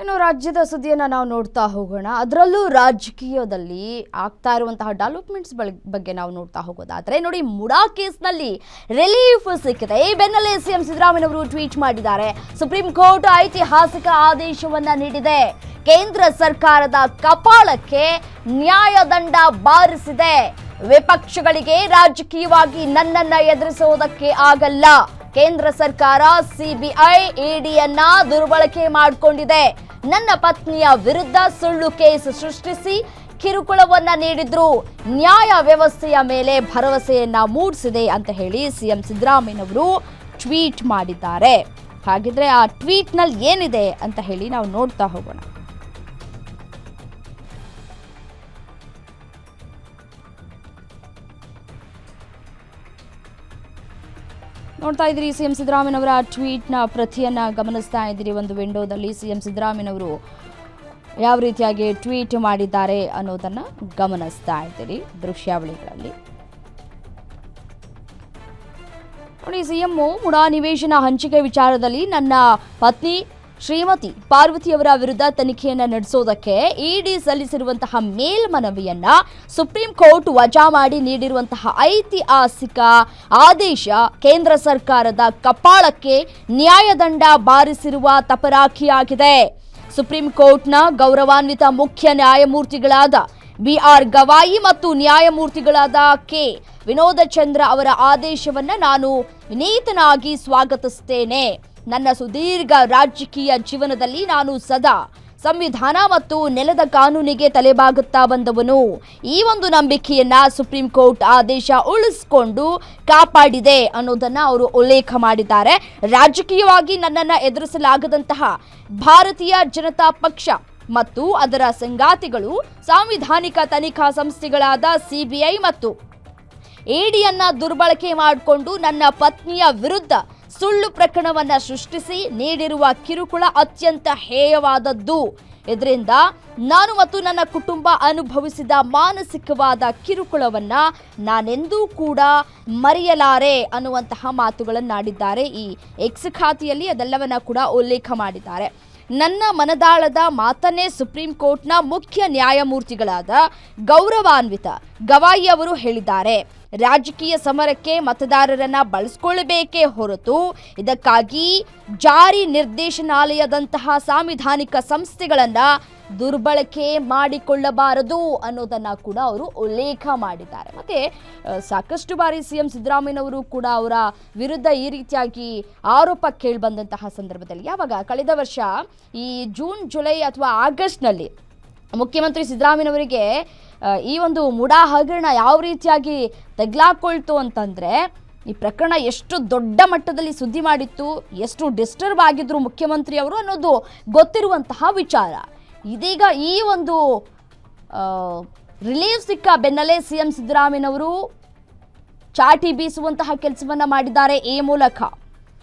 ಇನ್ನು ರಾಜ್ಯದ ಸುದ್ದಿಯನ್ನು ನಾವು ನೋಡ್ತಾ ಹೋಗೋಣ. ಅದರಲ್ಲೂ ರಾಜಕೀಯದಲ್ಲಿ ಆಗ್ತಾ ಇರುವಂತಹ ಡೆವಲಪ್ಮೆಂಟ್ಸ್ ಬಗ್ಗೆ ನಾವು ನೋಡ್ತಾ ಹೋಗೋದಾದರೆ ನೋಡಿ ಮುಡಾ ಕೇಸ್ನಲ್ಲಿ ರಿಲೀಫ್ ಸಿಕ್ಕಿದೆ. ಈ ಬೆನ್ನಲ್ಲೇ ಸಿಎಂ ಸಿದ್ದರಾಮಯ್ಯನವರು ಟ್ವೀಟ್ ಮಾಡಿದ್ದಾರೆ. ಸುಪ್ರೀಂ ಕೋರ್ಟ್ ಐತಿಹಾಸಿಕ ಆದೇಶವನ್ನ ನೀಡಿದೆ. ಕೇಂದ್ರ ಸರ್ಕಾರದ ಕಪಾಳಕ್ಕೆ ನ್ಯಾಯದಂಡ ಬಾರಿಸಿದೆ. ವಿಪಕ್ಷಗಳಿಗೆ ರಾಜಕೀಯವಾಗಿ ನನ್ನನ್ನ ಎದುರಿಸುವುದಕ್ಕೆ ಆಗಲ್ಲ. ಕೇಂದ್ರ ಸರ್ಕಾರ, ಸಿಬಿಐ, ಇಡಿಯನ್ನ ದುರ್ಬಳಕೆ ಮಾಡಿಕೊಂಡಿದೆ. ನನ್ನ ಪತ್ನಿಯ ವಿರುದ್ಧ ಸುಳ್ಳು ಕೇಸ್ ಸೃಷ್ಟಿಸಿ ಕಿರುಕುಳವನ್ನ ನೀಡಿದ್ರು. ನ್ಯಾಯ ವ್ಯವಸ್ಥೆಯ ಮೇಲೆ ಭರವಸೆಯನ್ನ ಮೂಡಿಸಿದೆ ಅಂತ ಹೇಳಿ ಸಿಎಂ ಸಿದ್ದರಾಮಯ್ಯನವರು ಟ್ವೀಟ್ ಮಾಡಿದ್ದಾರೆ. ಹಾಗಿದ್ರೆ ಆ ಟ್ವೀಟ್ನಲ್ಲಿ ಏನಿದೆ ಅಂತ ಹೇಳಿ ನಾವು ನೋಡ್ತಾ ಹೋಗೋಣ. ನೋಡ್ತಾ ಇದ್ದೀರಿ ಸಿಎಂ ಟ್ವೀಟ್ ಟ್ವೀಟ್ನ ಪ್ರತಿಯನ್ನ ಗಮನಿಸ್ತಾ ಇದ್ದೀರಿ. ಒಂದು ವಿಂಡೋದಲ್ಲಿ ಸಿಎಂ ಸಿದ್ದರಾಮಯ್ಯನವರು ಯಾವ ರೀತಿಯಾಗಿ ಟ್ವೀಟ್ ಮಾಡಿದ್ದಾರೆ ಅನ್ನೋದನ್ನ ಗಮನಿಸ್ತಾ ಇದ್ದೀರಿ ದೃಶ್ಯಾವಳಿಗಳಲ್ಲಿ. ನೋಡಿ ಸಿಎಂ ಮುಡಾ ನಿವೇಶನ ಹಂಚಿಕೆ ವಿಚಾರದಲ್ಲಿ ನನ್ನ ಪತ್ನಿ ಶ್ರೀಮತಿ ಪಾರ್ವತಿಯವರ ವಿರುದ್ಧ ತನಿಖೆಯನ್ನ ನಡೆಸೋದಕ್ಕೆ ಇಡಿ ಸಲ್ಲಿಸಿರುವಂತಹ ಮೇಲ್ಮನವಿಯನ್ನ ಸುಪ್ರೀಂ ಕೋರ್ಟ್ ವಜಾ ಮಾಡಿ ನೀಡಿರುವಂತಹ ಐತಿಹಾಸಿಕ ಆದೇಶ ಕೇಂದ್ರ ಸರ್ಕಾರದ ಕಪಾಳಕ್ಕೆ ನ್ಯಾಯದಂಡ ಬಾರಿಸಿರುವ ತಪರಾಕಿಯಾಗಿದೆ. ಸುಪ್ರೀಂ ಕೋರ್ಟ್ನ ಗೌರವಾನ್ವಿತ ಮುಖ್ಯ ನ್ಯಾಯಮೂರ್ತಿಗಳಾದ ಬಿ ಆರ್ ಗವಾಯಿ ಮತ್ತು ನ್ಯಾಯಮೂರ್ತಿಗಳಾದ ಕೆ. ವಿನೋದ ಚಂದ್ರ ಅವರ ಆದೇಶವನ್ನ ನಾನು ವಿನೀತನಾಗಿ ಸ್ವಾಗತಿಸುತ್ತೇನೆ ನನ್ನ ಸುದೀರ್ಘ ರಾಜಕೀಯ ಜೀವನದಲ್ಲಿ ನಾನು ಸದಾ ಸಂವಿಧಾನ ಮತ್ತು ನೆಲದ ಕಾನೂನಿಗೆ ತಲೆಬಾಗುತ್ತಾ ಬಂದವನು. ಈ ಒಂದು ನಂಬಿಕೆಯನ್ನ ಸುಪ್ರೀಂ ಕೋರ್ಟ್ ಆದೇಶ ಉಳಿಸಿಕೊಂಡು ಕಾಪಾಡಿದೆ ಅನ್ನೋದನ್ನ ಅವರು ಉಲ್ಲೇಖ ಮಾಡಿದ್ದಾರೆ. ರಾಜಕೀಯವಾಗಿ ನನ್ನನ್ನು ಎದುರಿಸಲಾಗದಂತಹ ಭಾರತೀಯ ಜನತಾ ಪಕ್ಷ ಮತ್ತು ಅದರ ಸಂಗಾತಿಗಳು ಸಾಂವಿಧಾನಿಕ ತನಿಖಾ ಸಂಸ್ಥೆಗಳಾದ ಸಿಬಿಐ ಮತ್ತು ಎಡಿಯನ್ನ ದುರ್ಬಳಕೆ ಮಾಡಿಕೊಂಡು ನನ್ನ ಪತ್ನಿಯ ವಿರುದ್ಧ ಸುಳ್ಳು ಪ್ರಕರಣವನ್ನ ಸೃಷ್ಟಿಸಿ ನೀಡಿರುವ ಕಿರುಕುಳ ಅತ್ಯಂತ ಹೇಯವಾದದ್ದು. ಇದರಿಂದ ನಾನು ಮತ್ತು ನನ್ನ ಕುಟುಂಬ ಅನುಭವಿಸಿದ ಮಾನಸಿಕವಾದ ಕಿರುಕುಳವನ್ನ ನಾನೆಂದೂ ಕೂಡ ಮರೆಯಲಾರೆ ಅನ್ನುವಂತಹ ಮಾತುಗಳನ್ನಾಡಿದ್ದಾರೆ ಈ ಎಕ್ಸ್ ಖಾತೆಯಲ್ಲಿ. ಅದೆಲ್ಲವನ್ನ ಕೂಡ ಉಲ್ಲೇಖ ಮಾಡಿದ್ದಾರೆ. ನನ್ನ ಮನದಾಳದ ಮಾತನ್ನೇ ಸುಪ್ರೀಂ ಕೋರ್ಟ್ನ ಮುಖ್ಯ ನ್ಯಾಯಮೂರ್ತಿಗಳಾದ ಗೌರವಾನ್ವಿತ ಗವಾಯಿ ಅವರು ಹೇಳಿದ್ದಾರೆ. ರಾಜಕೀಯ ಸಮರಕ್ಕೆ ಮತದಾರರನ್ನ ಬಳಸ್ಕೊಳ್ಬೇಕೇ ಹೊರತು ಇದಕ್ಕಾಗಿ ಜಾರಿ ನಿರ್ದೇಶನಾಲಯದಂತಹ ಸಾಂವಿಧಾನಿಕ ಸಂಸ್ಥೆಗಳನ್ನ ದುರ್ಬಳಕೆ ಮಾಡಿಕೊಳ್ಳಬಾರದು ಅನ್ನೋದನ್ನ ಕೂಡ ಅವರು ಉಲ್ಲೇಖ ಮಾಡಿದ್ದಾರೆ. ಮತ್ತೆ ಸಾಕಷ್ಟು ಬಾರಿ ಸಿಎಂ ಸಿದ್ದರಾಮಯ್ಯನವರು ಕೂಡ ಅವರ ವಿರುದ್ಧ ಈ ರೀತಿಯಾಗಿ ಆರೋಪ ಕೇಳಿಬಂದಂತಹ ಸಂದರ್ಭದಲ್ಲಿ ಯಾವಾಗ ಕಳೆದ ವರ್ಷ ಈ ಜೂನ್, ಜುಲೈ ಅಥವಾ ಆಗಸ್ಟ್ನಲ್ಲಿ ಮುಖ್ಯಮಂತ್ರಿ ಸಿದ್ದರಾಮಯ್ಯನವರಿಗೆ ಈ ಒಂದು ಮುಡಾ ಹಗರಣ ಯಾವ ರೀತಿಯಾಗಿ ತಗ್ಲಾಕೊಳ್ತು ಅಂತಂದರೆ, ಈ ಪ್ರಕರಣ ಎಷ್ಟು ದೊಡ್ಡ ಮಟ್ಟದಲ್ಲಿ ಸುದ್ದಿ ಮಾಡಿತ್ತು, ಎಷ್ಟು ಡಿಸ್ಟರ್ಬ್ ಆಗಿದ್ರು ಮುಖ್ಯಮಂತ್ರಿ ಅವರು ಅನ್ನೋದು ಗೊತ್ತಿರುವಂತಹ ವಿಚಾರ. ಇದೀಗ ಈ ಒಂದು ರಿಲೀಫ್ ಸಿಕ್ಕ ಬೆನ್ನಲ್ಲೇ ಸಿ ಎಂ ಸಿದ್ದರಾಮಯ್ಯನವರು ಚಾಟಿ ಬೀಸುವಂತಹ ಕೆಲಸವನ್ನ ಮಾಡಿದ್ದಾರೆ ಈ ಮೂಲಕ.